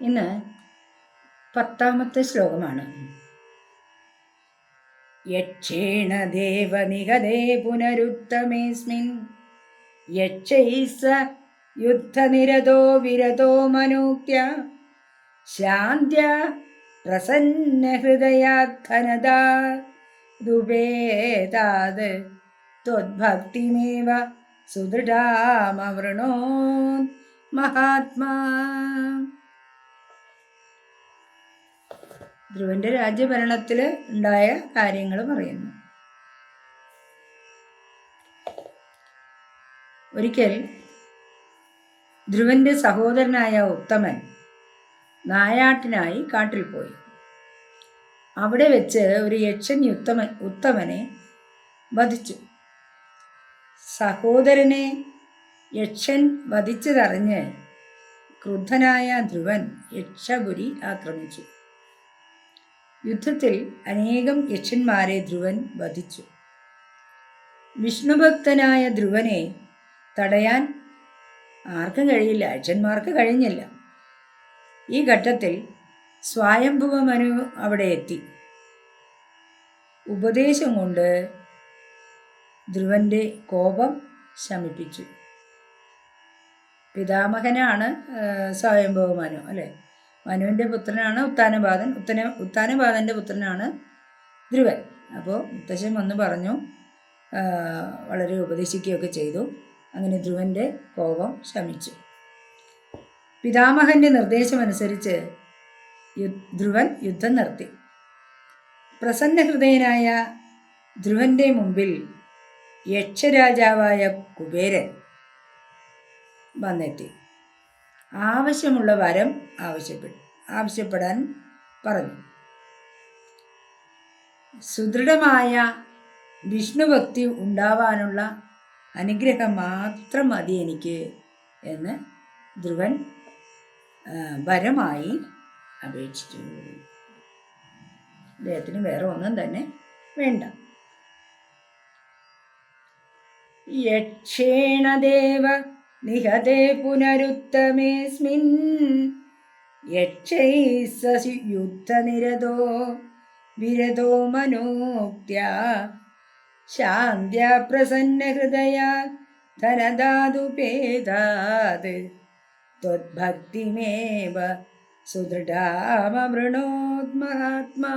ഇന്ന് പത്താമത്തെ ശ്ലോകമാണ്. യക്ഷേണ ദേവനിഹതേ പുനരുത്തമേസ്മിൻ. യക്ഷൈസ യുദ്ധനിരതോ വിരതോ മനോക്യ. ശാന്ത്യ പ്രസന്നഹൃദയാധനദാ ദുബേതാത് ത്വദ്ഭക്തിമേവ സുദൃഢാമവൃണോ മഹാത്മാ. ധ്രുവന്റെ രാജ്യഭരണത്തിൽ ഉണ്ടായ കാര്യങ്ങൾ പറയുന്നു. ഒരിക്കൽ ധ്രുവന്റെ സഹോദരനായ ഉത്തമൻ നായാട്ടിനായി കാട്ടിൽ പോയി. അവിടെ വെച്ച് ഒരു യക്ഷൻ ഉത്തമൻ ഉത്തമനെ വധിച്ചു. സഹോദരനെ യക്ഷൻ വധിച്ചതറിഞ്ഞ് ക്രുദ്ധനായ ധ്രുവൻ യക്ഷപുരി ആക്രമിച്ചു. യുദ്ധത്തിൽ അനേകം യക്ഷന്മാരെ ധ്രുവൻ വധിച്ചു. വിഷ്ണുഭക്തനായ ധ്രുവനെ തടയാൻ ആർക്കും കഴിയില്ല യക്ഷന്മാർക്ക് കഴിഞ്ഞില്ല. ഈ ഘട്ടത്തിൽ സ്വയംഭുവ മനു അവിടെ എത്തി. ഉപദേശം കൊണ്ട് ധ്രുവന്റെ കോപം ശമിപ്പിച്ചു. പിതാമഹനാണ് സ്വയംഭവ മനു അല്ലേ? മനുവിന്റെ പുത്രനാണ് ഉത്താനപാദൻ ഉത്തന ഉത്താനപാദന്റെ പുത്രനാണ് ധ്രുവൻ. അപ്പോൾ മുത്തശ്ശൻ വന്ന് പറഞ്ഞു വളരെ ഉപദേശിക്കുകയൊക്കെ ചെയ്തു. അങ്ങനെ ധ്രുവന്റെ കോപം ശമിച്ചു. പിതാമഹന്റെ നിർദ്ദേശമനുസരിച്ച് യു ധ്രുവൻ യുദ്ധം നിർത്തി. പ്രസന്നഹൃദയനായ ധ്രുവന്റെ മുമ്പിൽ യക്ഷരാജാവായ കുബേരൻ വന്നെത്തി. ആവശ്യമുള്ള വരം ആവശ്യപ്പെട്ടു. ആവശ്യപ്പെടാൻ പറഞ്ഞു. സുദൃഢമായ വിഷ്ണുഭക്തി ഉണ്ടാവാനുള്ള അനുഗ്രഹം മാത്രം മതി എനിക്ക് എന്ന് ധ്രുവൻ വരമായി അപേക്ഷിച്ചു. അദ്ദേഹത്തിന് വേറെ ഒന്നും തന്നെ വേണ്ട. യക്ഷേണദേവ നിഹതേ പുനരുത്തമേസ്മിൻ യക്ഷൈസി യുദ്ധനിരതോ വിരതോ മനോക്ത്യ ശാന്ത്യ പ്രസന്നഹൃദയ ധനദാതുപേതാത് त्वद्भक्तिमेव सुदृढामवृणोद् महात्मा